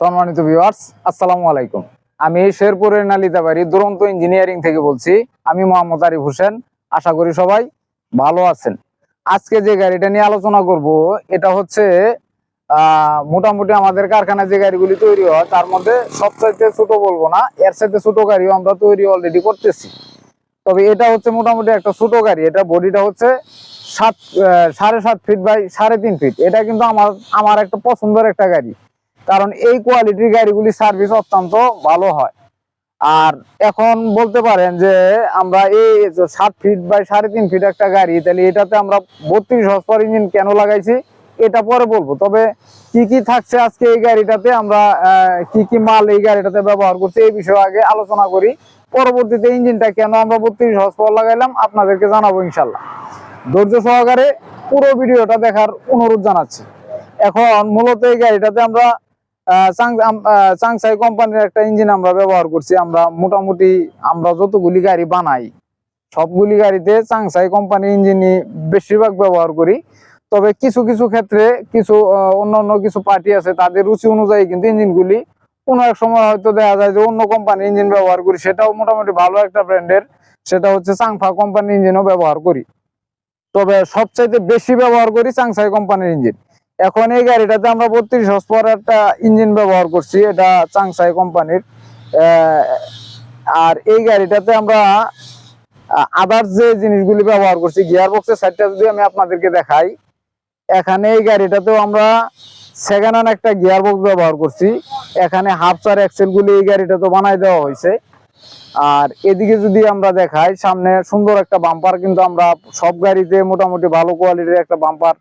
সম্মানিত ভিউয়ার্স আসসালামু আলাইকুম। আমি শেরপুরের নালিতাবাড়ি দুরন্ত ইঞ্জিনিয়ারিং থেকে বলছি, আমি মোহাম্মদ আরিফ হোসেন, আশা করি সবাই ভালো আছেন। আজকে যে গাড়িটা নিয়ে আলোচনা করব, এটা হচ্ছে মোটামুটি আমাদের কারখানায় যে গাড়িগুলি তৈরি হয়, তার মধ্যে সবচাইতে ছোট বলব না, এর সাথে ছোট গাড়িও আমরা তৈরি অলরেডি করতেছি। তবে এটা হচ্ছে মোটামুটি একটা ছোট গাড়ি, এটা বডিটা হচ্ছে সাত সাড়ে সাত ফিট বাই সাড়ে তিন ফিট এটা কিন্তু আমার আমার একটা পছন্দের একটা গাড়ি। কারণ এই কোয়ালিটির গাড়িগুলি সার্ভিস অত্যন্ত ভালো হয়। আর এখন বলতে পারেন যে আমরা এই সাত ফিট বাই সাড়ে তিন ফিট একটা গাড়ি, তাহলে এটাতে আমরা বত্রিশ হর্স পাওয়ার ইঞ্জিন কেন লাগাইছি, এটা পরে বলব। তবে কি কি থাকছে আজকে এই গাড়িটাতে, আমরা কি কি মাল এই গাড়িটাতে ব্যবহার করছি এই বিষয়ে আগে আলোচনা করি। পরবর্তীতে ইঞ্জিনটা কেন আমরা বত্রিশ হর্স পাওয়ার লাগাইলাম, আপনাদেরকে জানাব ইনশাল্লাহ ধৈর্য সহকারে পুরো ভিডিওটা দেখার অনুরোধ জানাচ্ছি। এখন মূলত এই গাড়িটাতে আমরা চাংসাই কোম্পানির একটা ইঞ্জিন আমরা ব্যবহার করছি। আমরা মোটামুটি আমরা যতগুলি গাড়ি বানাই, সবগুলি গাড়িতে চাংসাই কোম্পানির ইঞ্জিনই বেশিরভাগ ব্যবহার করি। তবে কিছু কিছু ক্ষেত্রে কিছু অন্য অন্য কিছু পার্টি আছে, তাদের রুচি অনুযায়ী কিন্তু ইঞ্জিনগুলি কোনো এক সময় হয়তো দেখা যায় যে অন্য কোম্পানির ইঞ্জিন ব্যবহার করি। সেটাও মোটামুটি ভালো একটা ব্র্যান্ডের সেটা হচ্ছে চাংফা কোম্পানির ইঞ্জিনও ব্যবহার করি। তবে সবচাইতে বেশি ব্যবহার করি চাংসাই কোম্পানির ইঞ্জিন এখন এই গাড়িটাতে আমরা বত্রিশ হর্স পাওয়ার একটা ইঞ্জিন ব্যবহার করছি, এটা চাংসাই কোম্পানির। আর এই গাড়িটাতে আমরা আদার্স যে জিনিসগুলি ব্যবহার করছি গিয়ার বক্সের সাইডটা যদি আমি আপনাদেরকে দেখাই, এখানে এই গাড়িটাতেও আমরা সেকেন্ড হ্যান্ড একটা গিয়ার বক্স ব্যবহার করছি। এখানে হাফ চার এক্সেল গুলি এই গাড়িটা তো বানাই দেওয়া হয়েছে। আর এদিকে যদি আমরা দেখাই, সামনে সুন্দর একটা বাম্পার কিন্তু আমরা সব গাড়িতে মোটামুটি ভালো কোয়ালিটির একটা বাম্পার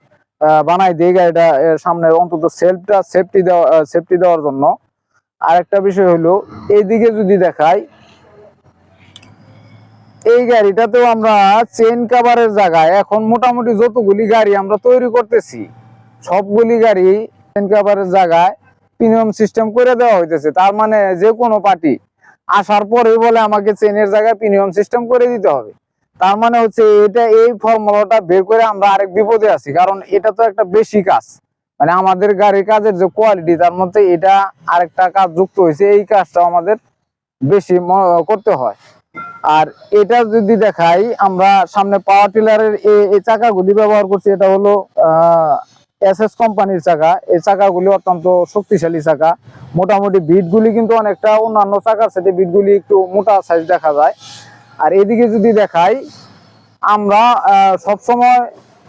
বানাই দিই গাড়িটা সামনে অন্তত সেলফটা সেফটি দেওয়া সেফটি দেওয়ার জন্য। আরেকটা বিষয় হলো এইদিকে যদি দেখাই, এই গাড়িটাতেও আমরা চেন কাভারের জায়গায় এখন মোটামুটি যতগুলি গাড়ি আমরা তৈরি করতেছি, সবগুলি গাড়ি চেন কাভারের জায়গায় প্রিমিয়াম সিস্টেম করে দেওয়া হইতেছে। তার মানে যে কোনো পার্টি আসার পরেই বলে আমাকে চেনের জায়গায় প্রিমিয়াম সিস্টেম করে দিতে হবে। তার মানে হচ্ছে এটা এই ফর্মুলাটা বের করে আমরা আরেক বিপদে আছি, কারণ এটা তো একটা বেশি কাজ। মানে আমাদের গাড়ির কাজের যে কোয়ালিটি তার মধ্যে এটা আরেকটা কাজ যুক্ত হয়েছে, এই কাজটা আমাদের বেশি করতে হয়। আর এটা যদি দেখাই, আমরা সামনে পাওয়ার টিলারের এই চাকাগুলি ব্যবহার করছি, এটা হলো এস এস কোম্পানির চাকা। এই চাকাগুলি অত্যন্ত শক্তিশালী চাকা। মোটামুটি বিটগুলি কিন্তু অনেকটা অন্যান্য চাকার সাথে বিটগুলি একটু মোটা সাইজ দেখা যায়। আর এদিকে যদি দেখাই, আমরা সব সময়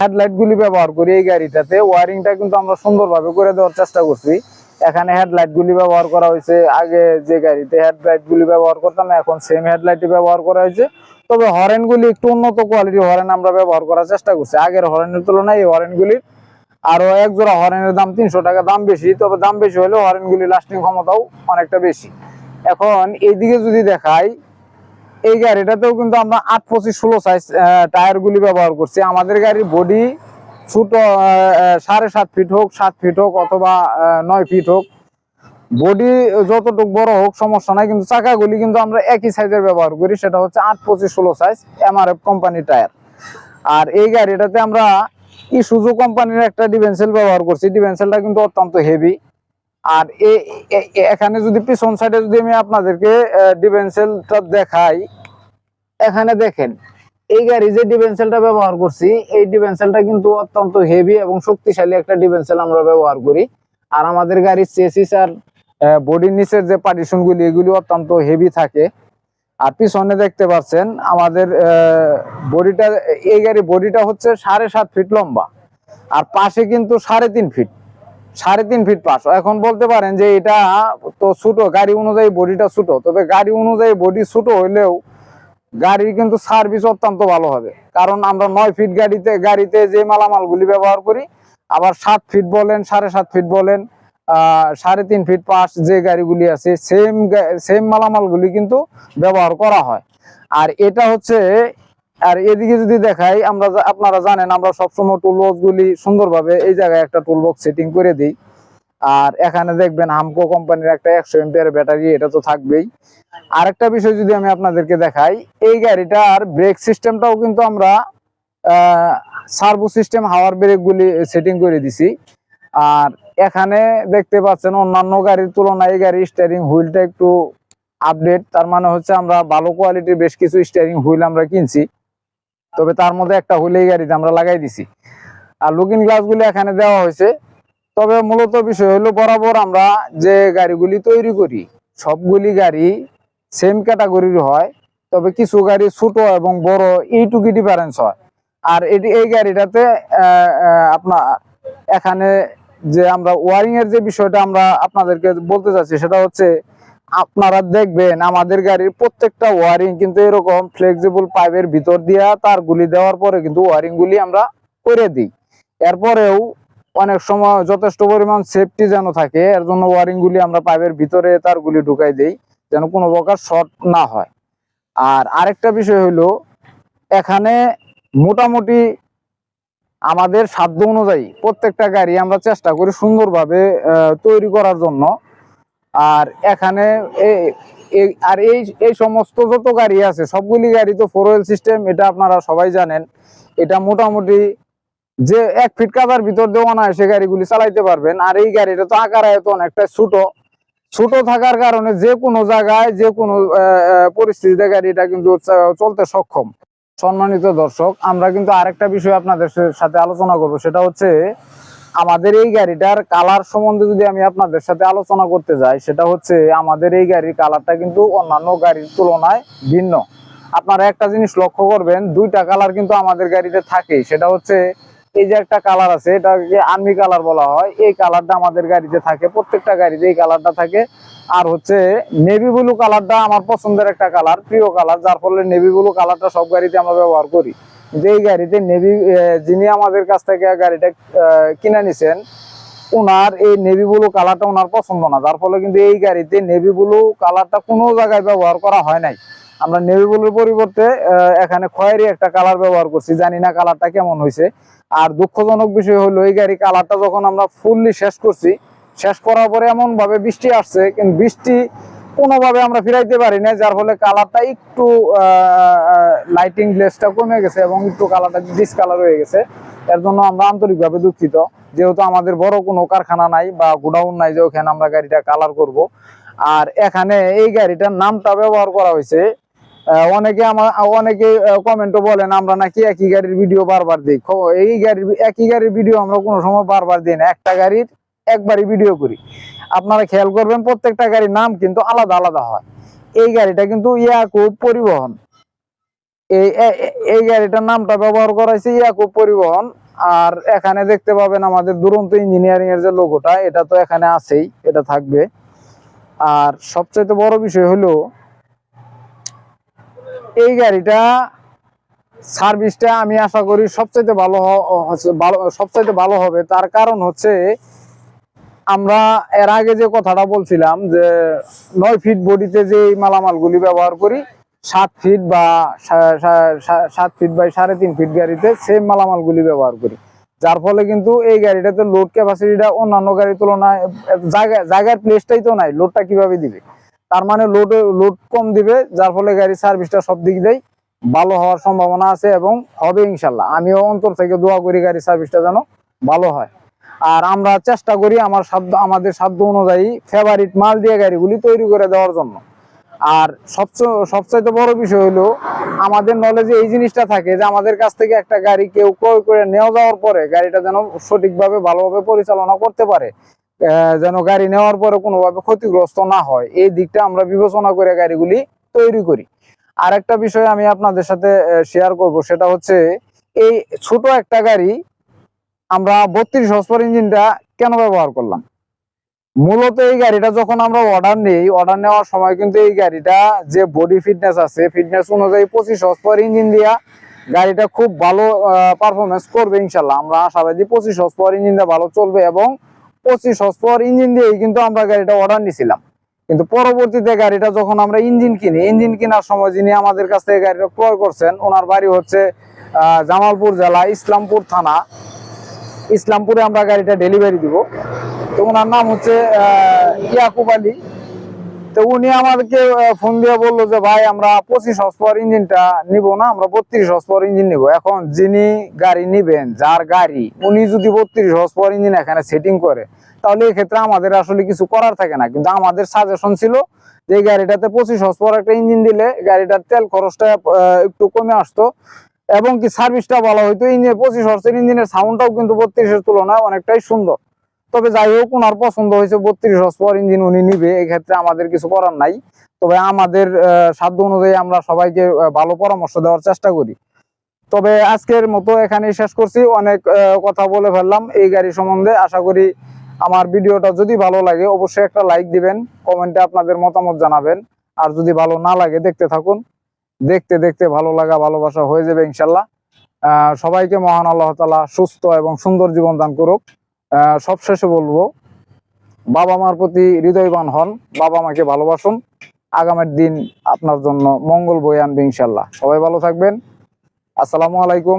হেডলাইট গুলি ব্যবহার করি এই গাড়িটাতে। ওয়ারিংটা কিন্তু আমরা সুন্দরভাবে করে দেওয়ার চেষ্টা করছি। এখানে হেডলাইট গুলি ব্যবহার করা হয়েছে। আগে যে গাড়িতে হেডলাইট গুলি ব্যবহার করতাম, এখন সেম হেডলাইট ব্যবহার করা হয়েছে। তবে হরেন গুলি একটু উন্নত কোয়ালিটির হরেন আমরা ব্যবহার করার চেষ্টা করছি। আগের হরেনের তুলনায় এই হরেন গুলির আরও এক জোড়া হরেনের দাম তিনশো টাকা, দাম বেশি। তবে দাম বেশি হলেও হরেন গুলি লাস্টিং ক্ষমতাও অনেকটা বেশি। এখন এইদিকে যদি দেখাই এই গাড়িটাতেও কিন্তু আমরা আট পঁচিশ ষোলো সাইজ টায়ার গুলি ব্যবহার করছি। আমাদের গাড়ির বডি ছোট সাড়ে সাত ফিট হোক, সাত ফিট হোক অথবা নয় ফিট হোক। বডি যতটুকু বড় হোক, সমস্যা নাই, কিন্তু চাকাগুলি কিন্তু আমরা একই সাইজের ব্যবহার করি। সেটা হচ্ছে আট পঁচিশ ষোলো সাইজ এমআরএফ কোম্পানি টায়ার আর এই গাড়িটাতে আমরা ইসুজু কোম্পানির একটা ডিভেন্সেল ব্যবহার করছি। ডিভেন্সেলটা কিন্তু অত্যন্ত হেভি আর এখানে যদি পিছন সাইডে যদি আমি আপনাদেরকে ডিভেন্সেলটা দেখাই, এখানে দেখেন, এই গাড়ি যে ডিভেন্সেলটা ব্যবহার করছি, এই ডিভেন্সেলটা কিন্তু অত্যন্ত হেভি এবং শক্তিশালী একটা ডিভেন্সেল আমরা ব্যবহার করি। আর আমাদের গাড়ির চেসিস আর বডির নিচের যে পার্টিশন গুলি, এগুলি অত্যন্ত হেভি থাকে। আর পিছনে দেখতে পাচ্ছেন, আমাদের বডিটা এই গাড়ি বডিটা হচ্ছে সাড়ে সাত ফিট লম্বা। আর পাশে কিন্তু সাড়ে তিন ফিট সাড়ে তিন ফিট পাশ এখন বলতে পারেন যে এটা তো ছোট, গাড়ি অনুযায়ী বডিটা ছোট। তবে গাড়ি অনুযায়ী বডি ছোট হইলেও গাড়ির কিন্তু সার্ভিস অত্যন্ত ভালো হবে। কারণ আমরা নয় ফিট গাড়িতে গাড়িতে যে মালামালগুলি ব্যবহার করি, আবার সাত ফিট বলেন, সাড়ে সাত ফিট বলেন সাড়ে তিন ফিট পাশ যে গাড়িগুলি আছে সেম সেম মালামালগুলি কিন্তু ব্যবহার করা হয়। আর এটা হচ্ছে আর এদিকে যদি দেখাই, আমরা আপনারা জানেন, আমরা সবসময় টুল বক্স গুলি সুন্দরভাবে এই জায়গায় একটা টুল বক্স সেটিং করে দিই। আর এখানে দেখবেন হামকো কোম্পানির একটা একশো এমপিয়ার ব্যাটারি এটা তো থাকবেই। আরেকটা বিষয় যদি আমি আপনাদেরকে দেখাই, এই গাড়িটার ব্রেক সিস্টেমটাও কিন্তু আমরা সার্ভো সিস্টেম হাওয়ার ব্রেক গুলি সেটিং করে দিছি। আর এখানে দেখতে পাচ্ছেন অন্যান্য গাড়ির তুলনায় এই গাড়ির স্টিয়ারিং হুইলটা একটু আপডেট তার মানে হচ্ছে আমরা ভালো কোয়ালিটির বেশ কিছু স্টিয়ারিং হুইল আমরা কিনছি। তবে তার মধ্যে একটা হুইল গাড়িতে আমরা লাগাই দিছি। আর লুকিং গ্লাসগুলি এখানে দেওয়া হয়েছে। তবে মূলত বিষয় হলো বরাবর আমরা যে গাড়িগুলি তৈরি করি, সবগুলি গাড়ি সেম ক্যাটাগরির হয়, তবে কিছু গাড়ি ছোট এবং বড় এইটুকু ডিফারেন্স হয়। আর এটি এই গাড়িটাতে আপনার এখানে যে আমরা ওয়ারিং এর যে বিষয়টা আমরা আপনাদেরকে বলতে চাচ্ছি, সেটা হচ্ছে আপনারা দেখবেন আমাদের গাড়ির প্রত্যেকটা ওয়ারিং কিন্তু এরকম ফ্লেক্সিবল পাইপের ভিতর দিয়া তার গুলি দেওয়ার পরে কিন্তু ওয়ারিং গুলি আমরা করে দিই। এরপরেও অনেক সময় যথেষ্ট পরিমাণ সেফটি যেন থাকে, এর জন্য ওয়ারিং গুলি আমরা পাইপের ভিতরে তার গুলি ঢুকাই দেই, যেন কোনো প্রকার শর্ট না হয়। আর আরেকটা বিষয় হলো, এখানে মোটামুটি আমাদের সাধ্য অনুযায়ী প্রত্যেকটা গাড়ি আমরা চেষ্টা করি সুন্দরভাবে তৈরি করার জন্য। আর এখানে আর এই এই সমস্ত যত গাড়ি আছে, সবগুলি গাড়ি তো ফোর হুইল সিস্টেম এটা আপনারা সবাই জানেন। এটা মোটামুটি যে এক ফিট কাদার ভিতর দিয়ে অনায়াসে গাড়িগুলি চালাইতে পারবেন। আর এই গাড়িটা তো আকার আয়তন অনেকটা ছোট। ছোট থাকার কারণে যে কোনো জায়গায়, যে কোনো পরিস্থিতিতে গাড়িটা কিন্তু চলতে সক্ষম। সম্মানিত দর্শক, আমরা কিন্তু আরেকটা বিষয় আপনাদের সাথে আলোচনা করব। সেটা হচ্ছে আমাদের এই গাড়িটার কালার সম্বন্ধে যদি আমি আপনাদের সাথে আলোচনা করতে যাই, সেটা হচ্ছে আমাদের এই গাড়ির কালারটা কিন্তু অন্যান্য গাড়ির তুলনায় ভিন্ন। আপনারা একটা জিনিস লক্ষ্য করবেন, দুইটা কালার কিন্তু আমাদের গাড়িতে থাকে সেটা হচ্ছে এই যে একটা কালার আছে এটাকে আর্মি কালার বলা হয়। এই কালারটা আমাদের গাড়িতে থাকে, প্রত্যেকটা গাড়িতে এই কালারটা থাকে। আর হচ্ছে নেভি ব্লু কালারটা আমার পছন্দের একটা কালার প্রিয় কালার যার ফলে নেভি ব্লু কালারটা সব গাড়িতে আমরা ব্যবহার করি। কিন্তু এই গাড়িতে নেভি যিনি আমাদের কাছ থেকে গাড়িটা কিনে নিছেন ওনার এই নেভি ব্লু কালারটা ওনার পছন্দ না। যার ফলে কিন্তু এই গাড়িতে নেভি ব্লু কালারটা কোনো জায়গায় ব্যবহার করা হয় নাই। আমরা নেভি ব্লুর পরিবর্তে এখানে খয়েরি একটা কালার ব্যবহার করছি, জানি না কালারটা কেমন হয়েছে আর দুঃখজনক বিষয় হলো এই গাড়ি কালারটা যখন আমরা ফুললি শেষ করছি, শেষ করার পরে এমন ভাবে বৃষ্টি আসছে, কিন্তু বৃষ্টি কোনোভাবে আমরা ফিরাইতে পারি না যার ফলে কালারটা একটু লাইটিং গ্লেসটা কমে গেছে এবং একটু কালারটা ডিসকালার হয়ে গেছে। এর জন্য আমরা আন্তরিকভাবে দুঃখিত। যেহেতু আমাদের বড় কোনো কারখানা নাই বা গোডাউন নাই যে ওখানে আমরা গাড়িটা কালার করব। আর এখানে এই গাড়িটার নামটা ব্যবহার করা হয়েছে অনেকে আমার অনেকে কমেন্টও বলেন, আমরা নাকি একই গাড়ির ভিডিও বারবার দিই। এই গাড়ির একই গাড়ির ভিডিও আমরা কোনো সময় বারবার দিই না। একটা গাড়ির একবারই ভিডিও করি। আপনারা খেয়াল করবেন, প্রত্যেকটা গাড়ির নাম কিন্তু আলাদা আলাদা হয়। এই গাড়িটা কিন্তু ইয়াকুব পরিবহন। এই এই গাড়িটার নামটা ব্যবহার করা হয়েছে ইয়াকুব পরিবহন। আর এখানে দেখতে পাবেন আমাদের দুরন্ত ইঞ্জিনিয়ারিং এর যে লোগোটা এটা তো এখানে আছেই, এটা থাকবে। আর সবচেয়ে বড় বিষয় হলো এই গাড়িটা সার্ভিসটা আমি আশা করি সবচাইতে ভালো সবচাইতে ভালো হবে। তার কারণ হচ্ছে আমরা এর আগে যে কথাটা বলছিলাম যে নয় ফিট বডিতে যে মালামালগুলি ব্যবহার করি, সাত ফিট বা সাত ফিট বাই সাড়ে তিন ফিট গাড়িতে সেম মালামালগুলি ব্যবহার করি। যার ফলে কিন্তু এই গাড়িটাতে লোড ক্যাপাসিটিটা অন্যান্য গাড়ির তুলনায়, জায়গা, জায়গার প্লেসটাই তো নাই লোডটা কীভাবে দিবে? তার মানে লোড লোড কম দিবে, যার ফলে গাড়ির সার্ভিসটা সব দিক দিয়েই ভালো হওয়ার সম্ভাবনা আছে এবং হবে ইনশাল্লাহ। আমিও অন্তর থেকে দোয়া করি গাড়ির সার্ভিসটা যেন ভালো হয়। আর আমরা চেষ্টা করি আমার সাধ্য, আমাদের সাধ্য অনুযায়ী ফেভারিট মাল দিয়ে গাড়িগুলি তৈরি করে দেওয়ার জন্য। আর সবচেয়ে সবচাইতে বড় বিষয় হলো, আমাদের নলেজে এই জিনিসটা থাকে যে আমাদের কাছ থেকে একটা গাড়ি কেউ ক্রয় করে নেওয়া যাওয়ার পরে গাড়িটা যেন সঠিকভাবে, ভালোভাবে পরিচালনা করতে পারে। যেন গাড়ি নেওয়ার পরে কোনোভাবে ক্ষতিগ্রস্ত না হয়। এই দিকটা আমরা বিবেচনা করে গাড়িগুলি তৈরি করি। আর একটা বিষয় আমি আপনাদের সাথে শেয়ার করব, সেটা হচ্ছে এই ছোট একটা গাড়ি আমরা বত্রিশ হসপার ইঞ্জিনটা কেন ব্যবহার করলাম? মূলত এই গাড়িটা যখন আমরা অর্ডার নিই অর্ডার নেওয়ার সময় কিন্তু এই গাড়িটা যে বডি ফিটনেস আছে ফিটনেস অনুযায়ী পঁচিশ হসপার ইঞ্জিন দিয়া গাড়িটা খুব ভালো পারফরমেন্স করবে ইনশাল্লাহ। আমরা আশাবাদী পঁচিশ হসপার ইঞ্জিনটা ভালো চলবে এবং পঁচিশ হসপার ইঞ্জিন দিয়েই কিন্তু আমরা গাড়িটা অর্ডার নিছিলাম। কিন্তু পরবর্তীতে গাড়িটা যখন আমরা ইঞ্জিন কিনি, ইঞ্জিন কেনার সময় যিনি আমাদের কাছ থেকে গাড়িটা ক্রয় করছেন, ওনার বাড়ি হচ্ছে জামালপুর জেলা, ইসলামপুর থানা। ইসলামপুরে আমরা গাড়িটা ডেলিভারি দিব। তো ওনার নাম হচ্ছে ইয়াকুব আলী। তো উনি আমাদেরকে ফোন দিয়ে বলল যে, ভাই, আমরা পঁচিশ হর্স পাওয়ার ইঞ্জিনটা নিব না, আমরা বত্রিশ হর্স পাওয়ার ইঞ্জিন নিব। এখন যিনি গাড়ি নিবেন, যার গাড়ি, উনি যদি বত্রিশ হর্স পাওয়ার ইঞ্জিন এখানে সেটিং করে, তাহলে এক্ষেত্রে আমাদের আসলে কিছু করার থাকে না। কিন্তু আমাদের সাজেশন ছিল যে গাড়িটাতে পঁচিশ হর্স পাওয়ার একটা ইঞ্জিন দিলে গাড়িটার তেল খরচটা একটু কমে আসতো। এবং কি সার্ভিসটা ভালো হইতো ইঞ্জিন পঁচিশ হর্সের ইঞ্জিনের সাউন্ডটাও কিন্তু বত্রিশের তুলনায় অনেকটাই সুন্দর। তবে যাই হোক, ওনার পছন্দ হয়েছে বত্রিশ হর্স পাওয়ার ইঞ্জিন উনি নিবে, এই ক্ষেত্রে আমাদের কিছু করার নাই। তবে আমাদের সাধ্য অনুযায়ী আমরা সবাইকে ভালো পরামর্শ দেওয়ার চেষ্টা করি। তবে আজকের মতো এখানেই শেষ করছি। অনেক কথা বলে ফেললাম এই গাড়ি সম্বন্ধে। আশা করি আমার ভিডিওটা যদি ভালো লাগে, অবশ্যই একটা লাইক দিবেন, কমেন্টে আপনাদের মতামত জানাবেন। আর যদি ভালো না লাগে, দেখতে থাকুন। দেখতে দেখতে ভালো লাগা, ভালোবাসা হয়ে যাবে ইনশাল্লাহ। সবাইকে মহান আল্লাহ তালা সুস্থ এবং সুন্দর জীবন দান করুক। সবশেষে বলব, বাবা মার প্রতি হৃদয়বান হন, বাবা মাকে ভালোবাসুন। আগামের দিন আপনার জন্য মঙ্গল বই আনবে ইনশাল্লাহ। সবাই ভালো থাকবেন। আসসালামু আলাইকুম।